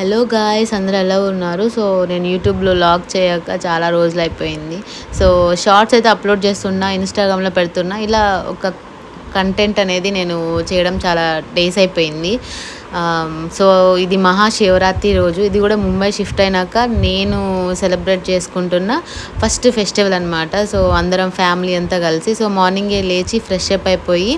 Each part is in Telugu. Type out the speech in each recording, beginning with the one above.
హలో గాయ్స్ అందరూ ఎలా ఉన్నారు? సో నేను యూట్యూబ్లో లాగ్ చేయక చాలా రోజులు అయిపోయింది. సో షార్ట్స్ అయితే అప్లోడ్ చేస్తున్నా ఇన్స్టాగ్రామ్లో పెడుతున్నా. ఇలా ఒక కంటెంట్ అనేది నేను చేయడం చాలా డేస్ అయిపోయింది. Um, సో ఇది మహాశివరాత్రి రోజు. ఇది కూడా ముంబై షిఫ్ట్ అయినాక నేను సెలబ్రేట్ చేసుకుంటున్న ఫస్ట్ ఫెస్టివల్ అనమాట సో అందరం ఫ్యామిలీ అంతా కలిసి సో మార్నింగే లేచి ఫ్రెష్ అప్ అయిపోయి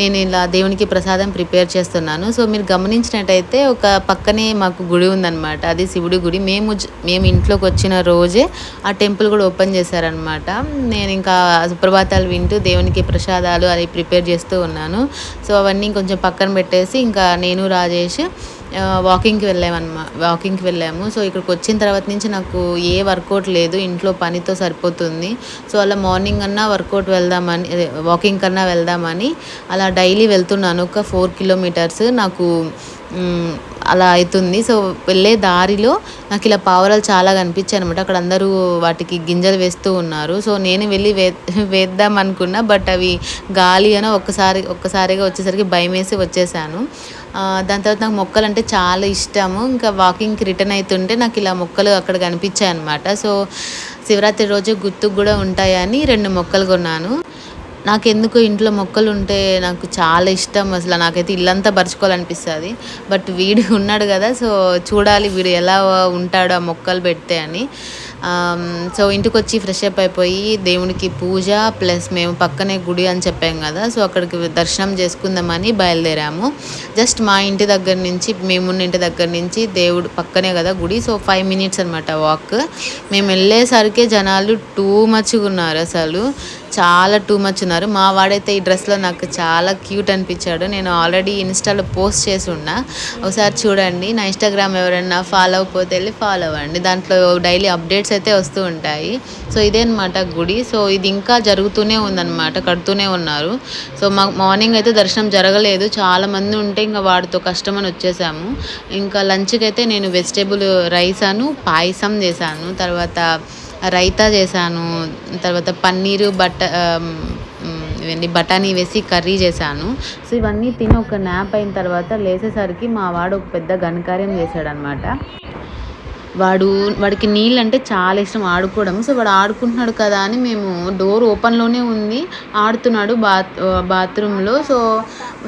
నేను ఇలా దేవునికి ప్రసాదం ప్రిపేర్ చేస్తున్నాను. సో మీరు గమనించినట్టయితే ఒక పక్కనే మాకు గుడి ఉందన్నమాట. అది శివుడి గుడి. మేము మేము ఇంట్లోకి వచ్చిన రోజే ఆ టెంపుల్ కూడా ఓపెన్ చేశారనమాట నేను ఇంకా సుప్రభాతాలు వింటూ దేవునికి ప్రసాదాలు అవి ప్రిపేర్ చేస్తూ ఉన్నాను. సో అవన్నీ కొంచెం పక్కన పెట్టేసి ఇంకా నేను రా రాజేష్ ఆ, వాకింగ్కి వెళ్ళామన్నమా వాకింగ్కి వెళ్ళాము. సో ఇక్కడికి వచ్చిన తర్వాత నుంచి నాకు ఏ వర్కౌట్ లేదు ఇంట్లో పనితో సరిపోతుంది. సో అలా మార్నింగ్ అన్నా వర్కౌట్ వెళ్దామని వాకింగ్ కన్నా వెళ్దామని అలా డైలీ వెళ్తున్నాను. ఒక ఫోర్ కిలోమీటర్స్ నాకు అలా అవుతుంది. సో వెళ్ళే దారిలో నాకు ఇలా పావురాలు చాలా కనిపించాయి అనమాట అక్కడ అందరూ వాటికి గింజలు వేస్తూ ఉన్నారు. సో నేను వెళ్ళి వే వేద్దాం అనుకున్నా బట్ అవి గాలి అని ఒక్కసారి ఒక్కసారిగా వచ్చేసరికి భయం వేసి వచ్చేసాను. దాని తర్వాత నాకు మొక్కలు అంటే చాలా ఇష్టము. ఇంకా వాకింగ్కి రిటర్న్ అవుతుంటే నాకు ఇలా మొక్కలు అక్కడ కనిపించాయి అనమాట సో శివరాత్రి రోజు గుర్తుకు కూడా ఉంటాయని రెండు మొక్కలు కొన్నాను. నాకు ఎందుకు ఇంట్లో మొక్కలు ఉంటే నాకు చాలా ఇష్టం. అసలు నాకైతే ఇల్లంతా పరుచుకోవాలనిపిస్తుంది. బట్ వీడు ఉన్నాడు కదా సో చూడాలి వీడు ఎలా ఉంటాడో ఆ మొక్కలు పెడితే అని. Um, సో ఇంటికి వచ్చి ఫ్రెష్ అప్ అయిపోయి దేవునికి పూజ ప్లస్ మేము పక్కనే గుడి అని చెప్పాం కదా సో అక్కడికి దర్శనం చేసుకుందామని బయలుదేరాము. జస్ట్ మా ఇంటి దగ్గర నుంచి మేమున్న ఇంటి దగ్గర నుంచి దేవుడు పక్కనే కదా గుడి సో ఫైవ్ మినిట్స్ అనమాట వాక్ మేము వెళ్ళేసరికి జనాలు టూ మచ్గా ఉన్నారు అసలు. చాలా టూ మచ్ ఉన్నారు. మా వాడైతే ఈ డ్రెస్లో నాకు చాలా క్యూట్ అనిపించాడు. నేను ఆల్రెడీ ఇన్స్టాలో పోస్ట్ చేసి ఉన్నా. ఒకసారి చూడండి. నా ఇన్స్టాగ్రామ్ ఎవరైనా ఫాలో అవ్వకపోతే వెళ్ళి ఫాలో అవ్వండి. దాంట్లో డైలీ అప్డేట్స్ అయితే వస్తూ ఉంటాయి. సో ఇదే అనమాట గుడి. సో ఇది ఇంకా జరుగుతూనే ఉందన్నమాట. కడుతూనే ఉన్నారు. సో మా మార్నింగ్ అయితే దర్శనం జరగలేదు. చాలా మంది ఉంటే ఇంకా వాడితో కష్టమని వచ్చేసాము. ఇంకా లంచ్కి అయితే నేను వెజిటేబుల్ రైస్ అను పాయసం చేశాను. తర్వాత రైతా చేశాను తర్వాత పన్నీరు బట్ట ఇవన్నీ బఠానీ వేసి కర్రీ చేశాను. సో ఇవన్నీ తిని ఒక న్యాప్ అయిన తర్వాత లేచేసరికి మా వాడు ఒక పెద్ద ఘనకార్యం చేశాడనమాట. వాడు వాడికి నీళ్ళు అంటే చాలా ఇష్టం ఆడుకోవడం. సో వాడు ఆడుకుంటున్నాడు కదా అని మేము డోర్ ఓపెన్లోనే ఉంది. ఆడుతున్నాడు బాత్ బాత్రూంలో. సో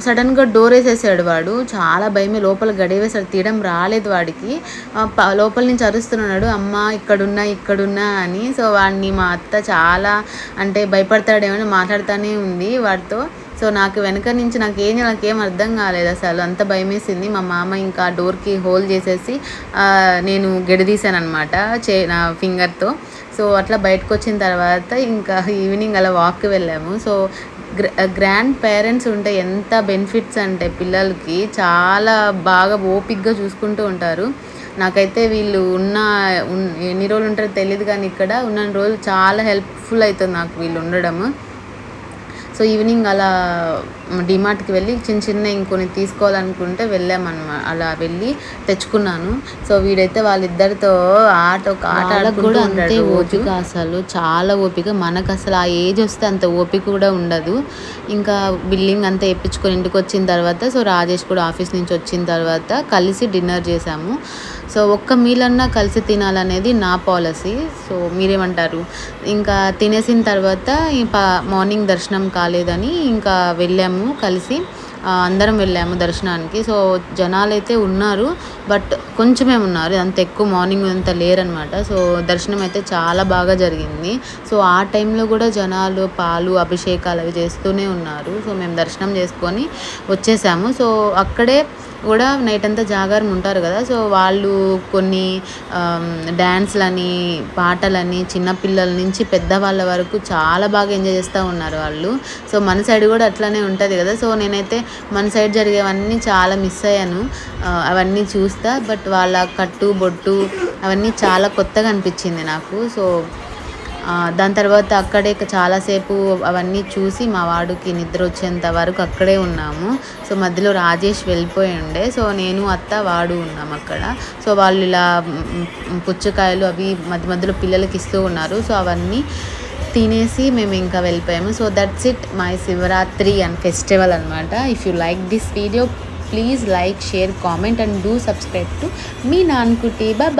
సడన్గా డోర్ వేసేసాడు వాడు. చాలా భయమే. లోపల గడివేశాడు. తీయడం రాలేదు వాడికి. లోపల నుంచి అరుస్తున్నాడు. అమ్మ ఇక్కడున్నా ఇక్కడున్నా అని. సో వాడిని మా అత్త చాలా అంటే భయపడతాడేమో మాట్లాడుతూనే ఉంది వాడితో. సో నాకు వెనక నుంచి నాకు ఏం నాకేం అర్థం కాలేదు అసలు. అంత భయం వేసింది మా మామ ఇంకా డోర్కి హోల్ చేసేసి నేను గెడదీశాను అనమాట చే నా ఫింగర్తో. సో అట్లా బయటకు వచ్చిన తర్వాత ఇంకా ఈవినింగ్ అలా వాక్కి వెళ్ళాము. సో గ్రాండ్ పేరెంట్స్ ఉంటే ఎంత బెనిఫిట్స్ అంటే పిల్లలకి చాలా బాగా ఓపిక్గా చూసుకుంటూ ఉంటారు. నాకైతే వీళ్ళు ఉన్న ఉన్- ఎన్ని రోజులు ఉంటారో తెలియదు కానీ ఇక్కడ ఉన్న రోజులు చాలా హెల్ప్ఫుల్ అవుతుంది నాకు వీళ్ళు ఉండడము. సో ఈవినింగ్ అలా డిమార్ట్కి వెళ్ళి చిన్న చిన్న ఇంకొన్ని తీసుకోవాలనుకుంటే వెళ్ళామన్నమాట అలా వెళ్ళి తెచ్చుకున్నాను. సో వీడైతే వాళ్ళిద్దరితో ఆట ఒక ఆట కూడా అంతే ఓపిక అసలు. చాలా ఓపిక. మనకు అసలు ఆ ఏజ్ వస్తే అంత ఓపిక కూడా ఉండదు. ఇంకా బిల్లింగ్ అంతా వేయించుకొని ఇంటికి వచ్చిన తర్వాత సో రాజేష్ కూడా ఆఫీస్ నుంచి వచ్చిన తర్వాత కలిసి డిన్నర్ చేసాము సో ఒక్క మీల్ అన్నా కలిసి తినాలనేది నా పాలసీ. సో మీరేమంటారు? ఇంకా తినేసిన తర్వాత మార్నింగ్ దర్శనం కాలేదని ఇంకా వెళ్ళాము కలిసి. అందరం వెళ్ళాము దర్శనానికి. సో జనాలు అయితే ఉన్నారు బట్ కొంచెమే ఉన్నారు. అంత ఎక్కువ మార్నింగ్ అంత లేరనమాట. సో దర్శనం అయితే చాలా బాగా జరిగింది. సో ఆ టైంలో కూడా జనాలు పాలు అభిషేకాలు అవి చేస్తూనే ఉన్నారు. సో మేము దర్శనం చేసుకొని వచ్చేసాము. సో అక్కడే కూడా నైట్ అంతా జాగారం ఉంటారు కదా. సో వాళ్ళు కొన్ని డ్యాన్స్లని పాటలని చిన్నపిల్లల నుంచి పెద్దవాళ్ళ వరకు చాలా బాగా ఎంజాయ్ చేస్తూ ఉన్నారు వాళ్ళు. సో మన సైడ్ కూడా అట్లానే ఉంటుంది కదా. సో నేనైతే మన సైడ్ జరిగేవన్నీ చాలా మిస్ అయ్యాను. అవన్నీ చూస్తా. బట్ వాళ్ళ కట్టు బొట్టు అవన్నీ చాలా కొత్తగా అనిపించింది నాకు. సో దాని తర్వాత అక్కడే చాలాసేపు అవన్నీ చూసి మా వాడికి నిద్ర వచ్చేంత వరకు అక్కడే ఉన్నాము. సో మధ్యలో రాజేష్ వెళ్ళిపోయి ఉండే. సో నేను అత్త వాడు ఉన్నాం అక్కడ. సో వాళ్ళు ఇలా పుచ్చకాయలు అవి మధ్య మధ్యలో పిల్లలకి ఇస్తూ ఉన్నారు. సో అవన్నీ తినేసి మేము ఇంకా వెళ్ళిపోయాము. So that's it my Shivaratri and festival అనమాట if you like this video please like share comment and do subscribe to మీ నాన్కుటి బాయ్